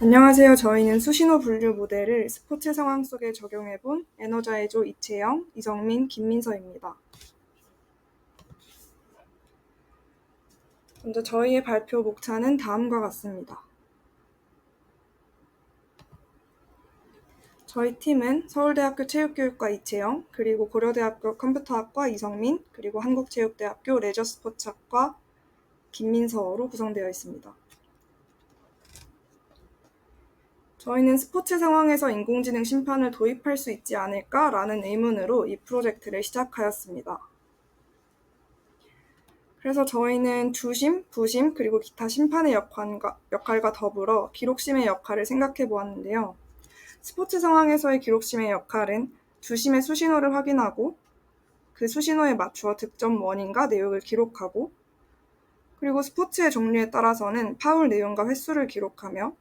안녕하세요. 저희는 수신호 분류 모델을 스포츠 상황 속에 적용해 본 에너자이조 이채영, 이성민, 김민서입니다. 먼저 저희의 발표 목차는 다음과 같습니다. 저희 팀은 서울대학교 체육교육과 이채영, 그리고 고려대학교 컴퓨터학과 이성민, 그리고 한국체육대학교 레저스포츠학과 김민서로 구성되어 있습니다. 저희는 스포츠 상황에서 인공지능 심판을 도입할 수 있지 않을까라는 의문으로 이 프로젝트를 시작하였습니다. 그래서 저희는 주심, 부심, 그리고 기타 심판의 역할과, 역할과 더불어 기록심의 역할을 생각해 보았는데요. 스포츠 상황에서의 기록심의 역할은 주심의 수신호를 확인하고 그 수신호에 맞추어 득점 원인과 내용을 기록하고 그리고 스포츠의 종류에 따라서는 파울 내용과 횟수를 기록하며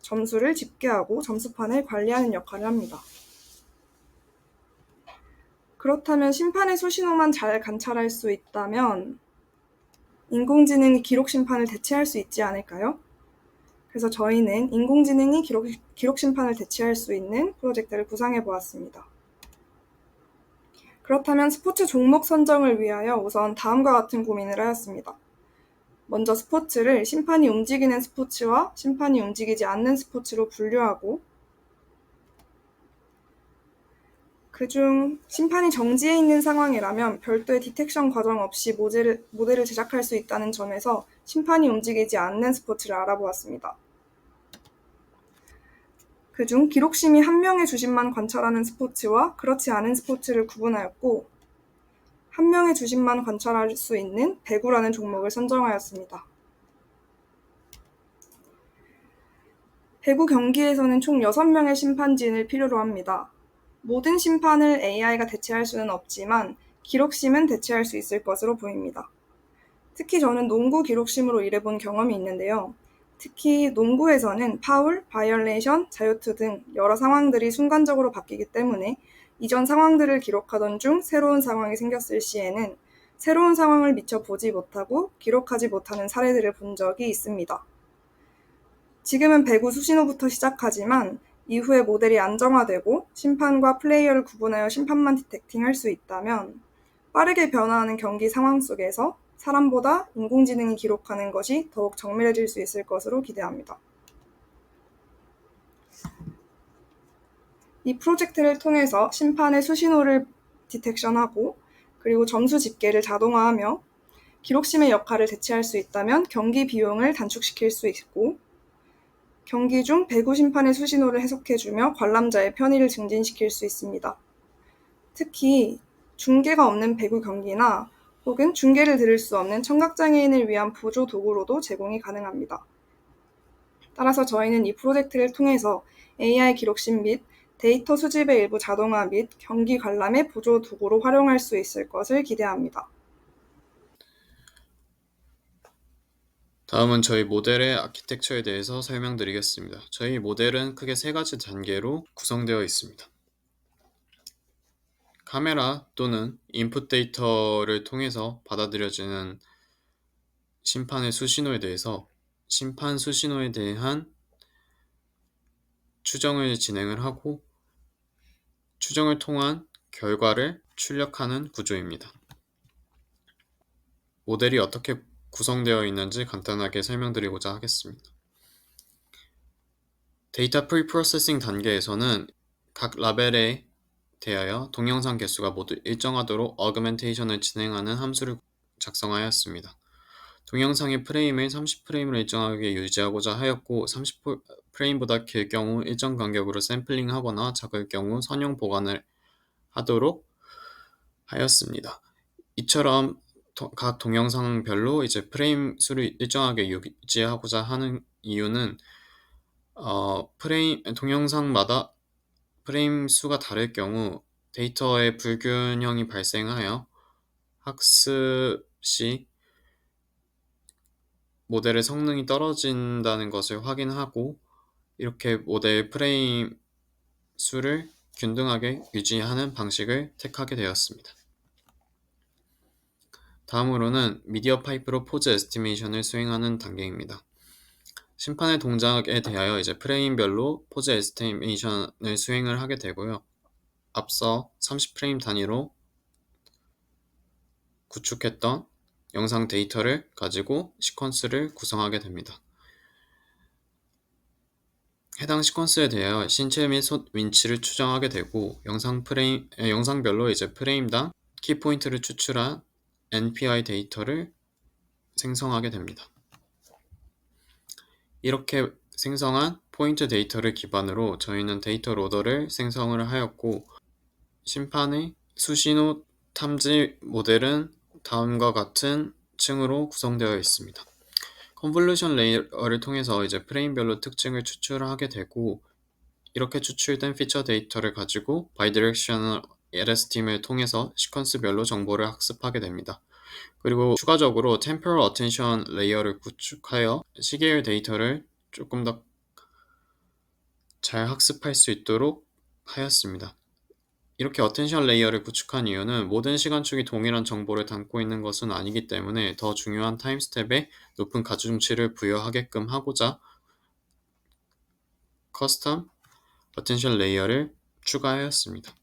점수를 집계하고 점수판을 관리하는 역할을 합니다. 그렇다면 심판의 수신호만 잘 관찰할 수 있다면 인공지능이 기록 심판을 대체할 수 있지 않을까요? 그래서 저희는 인공지능이 기록, 기록 심판을 대체할 수 있는 프로젝트를 구상해 보았습니다. 그렇다면 스포츠 종목 선정을 위하여 우선 다음과 같은 고민을 하였습니다. 먼저 스포츠를 심판이 움직이는 스포츠와 심판이 움직이지 않는 스포츠로 분류하고 그중 심판이 정지해 있는 상황이라면 별도의 디텍션 과정 없이 모델을, 모델을 제작할 수 있다는 점에서 심판이 움직이지 않는 스포츠를 알아보았습니다. 그중 기록심이 한 명의 주심만 관찰하는 스포츠와 그렇지 않은 스포츠를 구분하였고 한 명의 주심만 관찰할 수 있는 배구라는 종목을 선정하였습니다. 배구 경기에서는 총 6명의 심판진을 필요로 합니다. 모든 심판을 AI가 대체할 수는 없지만 기록심은 대체할 수 있을 것으로 보입니다. 특히 저는 농구 기록심으로 일해본 경험이 있는데요. 특히 농구에서는 파울, 바이올레이션, 자유투 등 여러 상황들이 순간적으로 바뀌기 때문에 이전 상황들을 기록하던 중 새로운 상황이 생겼을 시에는 새로운 상황을 미처 보지 못하고 기록하지 못하는 사례들을 본 적이 있습니다. 지금은 배구 수신호부터 시작하지만 이후에 모델이 안정화되고 심판과 플레이어를 구분하여 심판만 디텍팅할 수 있다면 빠르게 변화하는 경기 상황 속에서 사람보다 인공지능이 기록하는 것이 더욱 정밀해질 수 있을 것으로 기대합니다. 이 프로젝트를 통해서 심판의 수신호를 디텍션하고 그리고 점수 집계를 자동화하며 기록심의 역할을 대체할 수 있다면 경기 비용을 단축시킬 수 있고 경기 중 배구 심판의 수신호를 해석해주며 관람자의 편의를 증진시킬 수 있습니다. 특히 중계가 없는 배구 경기나 혹은 중계를 들을 수 없는 청각장애인을 위한 보조 도구로도 제공이 가능합니다. 따라서 저희는 이 프로젝트를 통해서 AI 기록심 및 데이터 수집의 일부 자동화 및 경기 관람의 보조 도구로 활용할 수 있을 것을 기대합니다. 다음은 저희 모델의 아키텍처에 대해서 설명드리겠습니다. 저희 모델은 크게 세 가지 단계로 구성되어 있습니다. 카메라 또는 인풋 데이터를 통해서 받아들여지는 심판의 수신호에 대해서 심판 수신호에 대한 추정을 진행을 하고 추정을 통한 결과를 출력하는 구조입니다. 모델이 어떻게 구성되어 있는지 간단하게 설명드리고자 하겠습니다. 데이터 프리프로세싱 단계에서는 각 라벨에 대하여 동영상 개수가 모두 일정하도록 어그멘테이션을 진행하는 함수를 작성하였습니다. 동영상의 프레임을 30프레임으로 일정하게 유지하고자 하였고 30 프레임보다 길 경우 일정 간격으로 샘플링하거나 작을 경우 선형 보관을 하도록 하였습니다. 이처럼 각 동영상별로 이제 프레임 수를 일정하게 유지하고자 하는 이유는 어, 프레임 동영상마다 프레임 수가 다를 경우 데이터의 불균형이 발생하여 학습 시 모델의 성능이 떨어진다는 것을 확인하고 이렇게 모델 프레임 수를 균등하게 유지하는 방식을 택하게 되었습니다. 다음으로는 미디어 파이프로 포즈 에스티메이션을 수행하는 단계입니다. 심판의 동작에 대하여 이제 프레임별로 포즈 에스티메이션을 수행을 하게 되고요. 앞서 30프레임 단위로 구축했던 영상 데이터를 가지고 시퀀스를 구성하게 됩니다. 해당 시퀀스에 대하여 신체 및솥 윈치를 추정하게 되고 영상 프레임 에, 영상별로 이제 프레임당 키 포인트를 추출한 NPI 데이터를 생성하게 됩니다. 이렇게 생성한 포인트 데이터를 기반으로 저희는 데이터 로더를 생성을 하였고 심판의 수신호 탐지 모델은 다음과 같은 층으로 구성되어 있습니다. 컨볼루션 레이어를 통해서 이제 프레임별로 특징을 추출하게 되고 이렇게 추출된 피처 데이터를 가지고 바이디렉셔널 LS팀을 통해서 시퀀스별로 정보를 학습하게 됩니다. 그리고 추가적으로 temporal attention 레이어를 구축하여 시계열 데이터를 조금 더 잘 학습할 수 있도록 하였습니다. 이렇게 어텐션 레이어를 구축한 이유는 모든 시간축이 동일한 정보를 담고 있는 것은 아니기 때문에 더 중요한 타임 스텝에 높은 가중치를 부여하게끔 하고자 커스텀 어텐션 레이어를 추가하였습니다.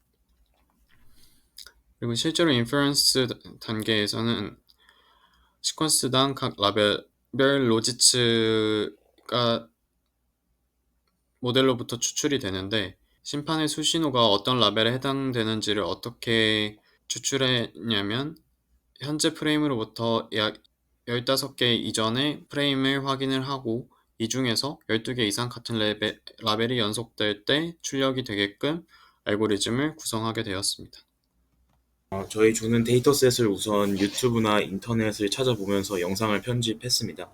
그리고 실제로 인퍼런스 단계에서는 시퀀스당 각 라벨 별 로지츠가 모델로부터 추출이 되는데 심판의 수신호가 어떤 라벨에 해당되는지를 어떻게 추출했냐면 현재 프레임으로부터 약 15개 이전의 프레임을 확인을 하고 이 중에서 12개 이상 같은 레벨, 라벨이 연속될 때 출력이 되게끔 알고리즘을 구성하게 되었습니다. 어, 저희 조는 데이터셋을 우선 유튜브나 인터넷을 찾아보면서 영상을 편집했습니다.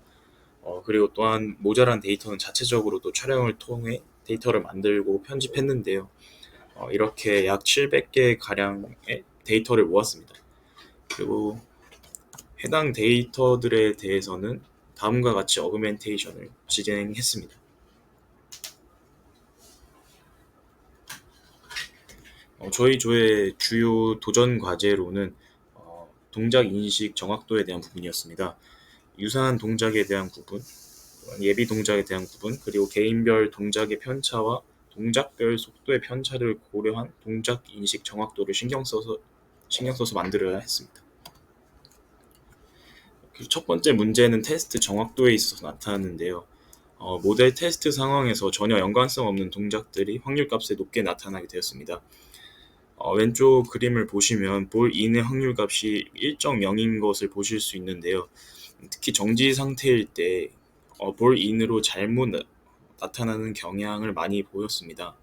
어, 그리고 또한 모자란 데이터는 자체적으로도 촬영을 통해 데이터를 만들고 편집했는데요. 어, 이렇게 약 700개 가량의 데이터를 모았습니다. 그리고 해당 데이터들에 대해서는 다음과 같이 어그멘테이션을 진행했습니다. 어, 저희 조의 주요 도전 과제로는 어, 동작 인식 정확도에 대한 부분이었습니다. 유사한 동작에 대한 또한 예비 동작에 대한 구분, 그리고 개인별 동작의 편차와 동작별 속도의 편차를 고려한 동작 인식 정확도를 신경 써서 신경 써서 만들어야 했습니다. 그첫 번째 문제는 테스트 정확도에 있어서 나타났는데요. 어, 모델 테스트 상황에서 전혀 연관성 없는 동작들이 확률값에 높게 나타나게 되었습니다. 어, 왼쪽 그림을 보시면 볼 인의 확률값이 1.0인 것을 보실 수 있는데요. 특히 정지 상태일 때 어, 볼 인으로 잘못 나- 나타나는 경향을 많이 보였습니다.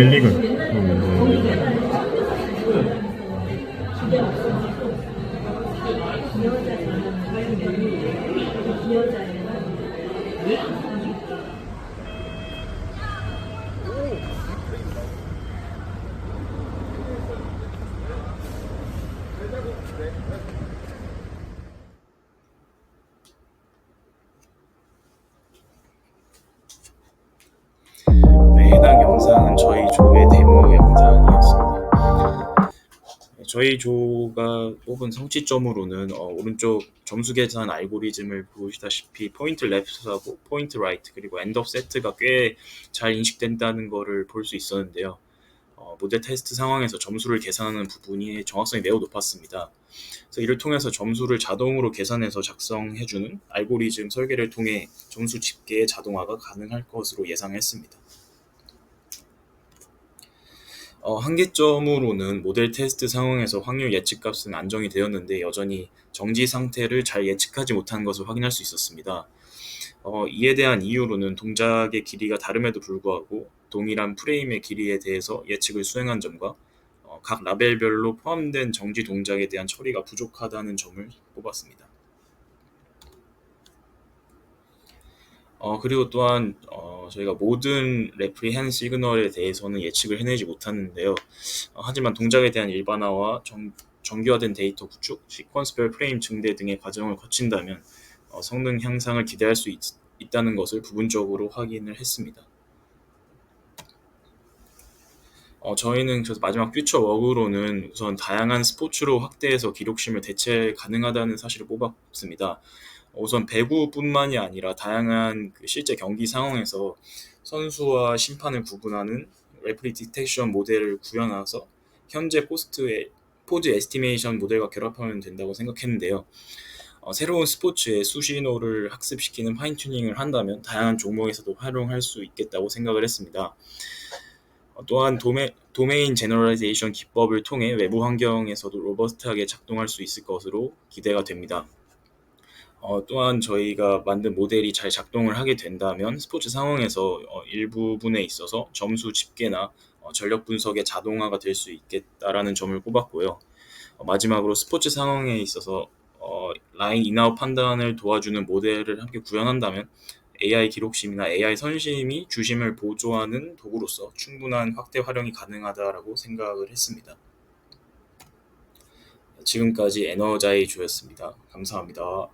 릴리글. 음. 저희 조가 뽑은 성취점으로는 어, 오른쪽 점수 계산 알고리즘을 보시다시피 포인트 레프트하고 포인트 라이트 그리고 엔드업 세트가 꽤 잘 인식된다는 것을 볼 수 있었는데요. 어, 모델 테스트 상황에서 점수를 계산하는 부분이 정확성이 매우 높았습니다. 그래서 이를 통해서 점수를 자동으로 계산해서 작성해주는 알고리즘 설계를 통해 점수 집계의 자동화가 가능할 것으로 예상했습니다. 어, 한계점으로는 모델 테스트 상황에서 확률 예측값은 안정이 되었는데 여전히 정지 상태를 잘 예측하지 못한 것을 확인할 수 있었습니다. 어, 이에 대한 이유로는 동작의 길이가 다름에도 불구하고 동일한 프레임의 길이에 대해서 예측을 수행한 점과 어, 각 라벨별로 포함된 정지 동작에 대한 처리가 부족하다는 점을 꼽았습니다. 어, 그리고 또한 어, 저희가 모든 레프리핸 시그널에 대해서는 예측을 해내지 못하는데요. 어, 하지만 동작에 대한 일반화와 정, 정교화된 데이터 구축, 시퀀스별 프레임 증대 등의 과정을 거친다면 어, 성능 향상을 기대할 수 있, 있다는 것을 부분적으로 확인을 했습니다. 어, 저희는 그래서 마지막 퓨처 워크로는 우선 다양한 스포츠로 확대해서 기록심을 대체 가능하다는 사실을 뽑았습니다. 우선 배구뿐만이 아니라 다양한 그 실제 경기 상황에서 선수와 심판을 구분하는 레프리 디텍션 모델을 구현해서 현재 포스트의 포즈 에스티메이션 모델과 결합하면 된다고 생각했는데요. 어, 새로운 스포츠의 수신호를 학습시키는 파인 튜닝을 한다면 다양한 종목에서도 활용할 수 있겠다고 생각을 했습니다. 어, 또한 도메, 도메인 제너럴라이제이션 기법을 통해 외부 환경에서도 로버스트하게 작동할 수 있을 것으로 기대가 됩니다. 어, 또한 저희가 만든 모델이 잘 작동을 하게 된다면 스포츠 상황에서 어, 일부분에 있어서 점수 집계나 어, 전력 분석의 자동화가 될 수 있겠다라는 점을 꼽았고요. 어, 마지막으로 스포츠 상황에 있어서 어, 라인 인아웃 판단을 도와주는 모델을 함께 구현한다면 AI 기록심이나 AI 선심이 주심을 보조하는 도구로서 충분한 확대 활용이 가능하다라고 생각을 했습니다. 지금까지 에너자이 조였습니다. 감사합니다.